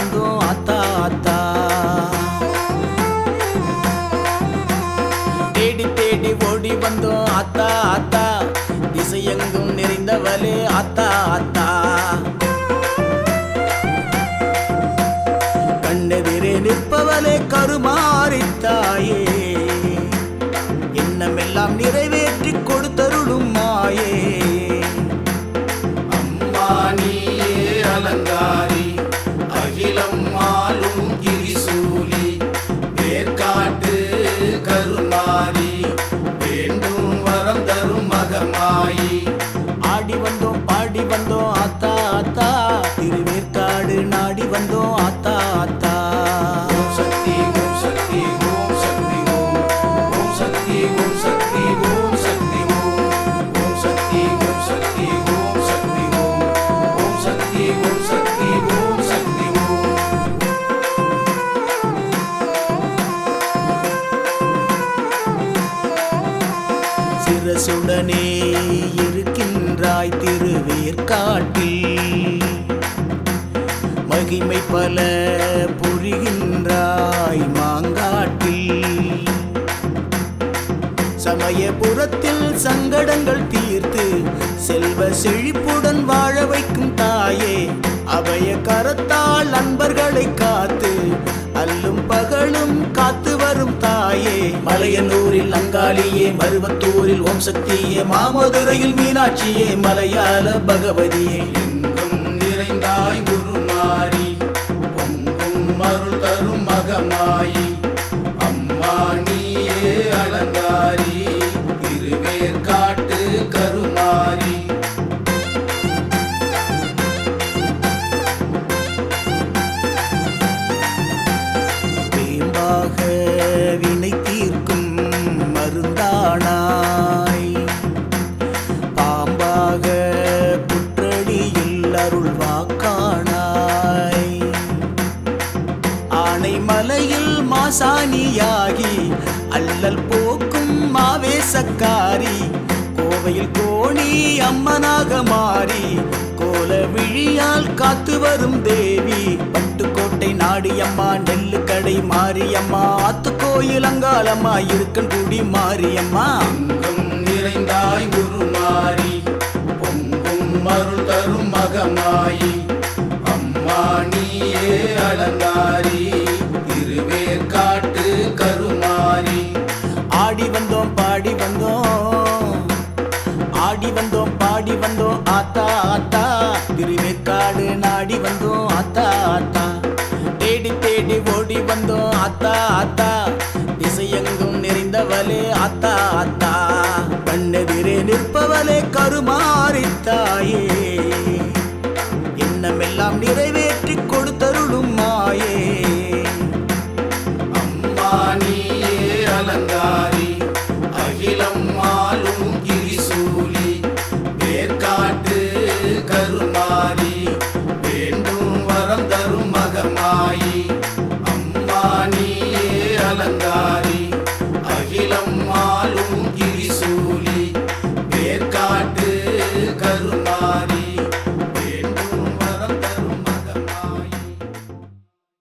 வந்தோம் ஆத்தா ஆத்தா. தேடி தேடி ஓடி வந்தோம் ஆத்தா ஆத்தா. திசையெங்கும் நிறைந்தவளே ஆத்தா ஆத்தா. கண்ணெதிரே நிற்பவளே கருமாறித்தாயே எண்ணமெல்லாம் நிறைவே ஓம் சக்தி ஓம் சக்தி ஓம் சக்தி ஓம் ஓம் சக்தி ஓம் சக்தி ஓம் சக்தி ஓம் ஓம் சக்தி ஓம் சக்தி ஓம் சக்தி ஓம் ஓம் சக்தி ஓம் சக்தி ஓம் சக்தி ஓம் சிரசுடனே இருக்கின்றாய் திருவேற்காட்டில் பல புரிகின்றாய் மாங்காட்டில். சமயபுரத்தில் சங்கடங்கள் தீர்த்து செல்வ செழிப்புடன் வாழ வைக்கும் தாயே அபய கரத்தால் அன்பர்களை காத்து அல்லும் பகலும் காத்து வரும் தாயே. மலையனூரில் அங்காளியே மருவத்தூரில் ஓம் சக்தியே மாமதுரையில் மீனாட்சியே மலையாள பகவதியே எங்கும் நிறைந்தாய் அருள் அம்மா நீயே அலங்காரி. திருவேற்காட்டு கருமாரி வேம்பாக வினை தீர்க்கும் மருந்தானாய். பாம்பாக புற்றடியில் அருள் வாக்கானாய் சாணியாகி அல்லல் போக்கும் மாவேசக்காரி கோவையில் கோணி அம்மனாக மாறி கோல விழியால் காத்து வரும் தேவி பட்டுக்கோட்டை நாடியம்மா நெல்லு கடை மாரியம்மா ஆத்து கோயில் அங்காளம்மா இருக்கன்குடி மாரியம்மா. நிறைந்தாய் குருமாரி பொங்கும் அருள் தரும் மகமாயி அம்மா நீயே அலங்காரி. வந்தோம். ஆடி வந்தோம் பாடி வந்தோம் ஆத்தா ஆத்தா. திருவேற்காடு நாடி வந்தோம் ஆத்தா ஆத்தா. தேடி தேடி ஓடி வந்தோம் ஆத்தா ஆத்தா. திசையெங்கும் நிறைந்தவளே ஆத்தா ஆத்தா. கண்ணெதிரே நிற்பவளே கருமாறித்தாயே